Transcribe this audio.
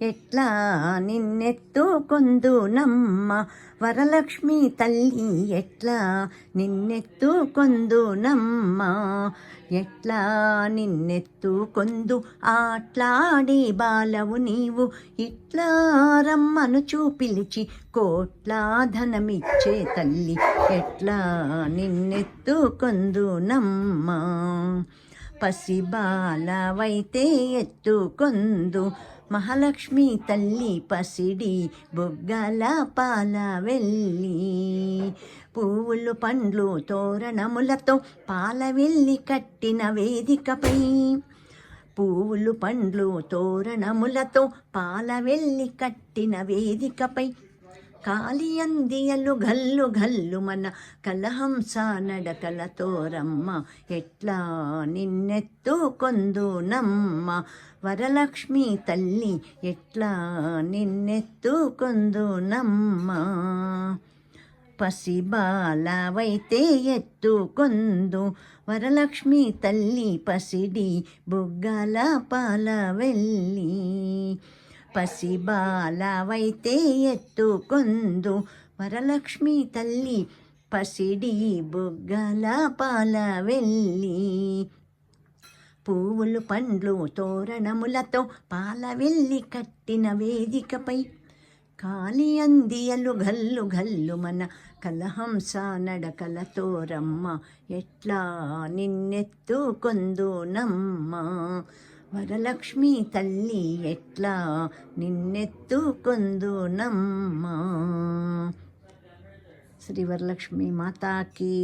ఎట్లా నిన్నెత్తుకొందునమ్మ వరలక్ష్మి తల్లి ఎట్లా నిన్నెత్తుకొందునమ్మ ఎట్లా నిన్నెత్తుకొందు ఆట్లాడే బాలవు నీవు? ఇట్లా రమ్మను చూపిలిచి కోట్లా ధనమిచ్చే తల్లి ఎట్లా నిన్నెత్తుకొందునమ్మ పసిబాలవైతే ఎత్తుకొందు మహాలక్ష్మి తల్లి పసిడి బొగ్గల పాల వెళ్ళి పువ్వులు పండ్లు తోరణములతో పాల వెళ్ళి కట్టిన వేదికపై. పువ్వులు పండ్లు తోరణములతో పాల వెళ్ళి కట్టిన వేదికపై కాలియందియలు గల్లు గల్లు మన కలహంస నడకలతోరమ్మ ఎట్లా నిన్నెత్తు కొందునమ్మ వరలక్ష్మి తల్లి ఎట్లా నిన్నెత్తు కొందునమ్మ పసిబాలవైతే ఎత్తుకొందు వరలక్ష్మి తల్లి పసిడి బుగ్గల పాల వెళ్ళి పసిబాలవైతే ఎత్తుకొందు వరలక్ష్మి తల్లి పసిడి బుగ్గల పాల వెళ్ళి పువ్వులు పండ్లు తోరణములతో పాల వెళ్ళి కట్టిన వేదికపై కాలి అందియలు గల్లు గల్లు మన కలహంస నడకల తోరమ్మ ఎట్లా నిన్నెత్తు కొందునమ్మ వరలక్ష్మి తల్లి ఎట్లా నిన్నెత్తు కొందు నమ్మ శ్రీ వరలక్ష్మి మాతాకి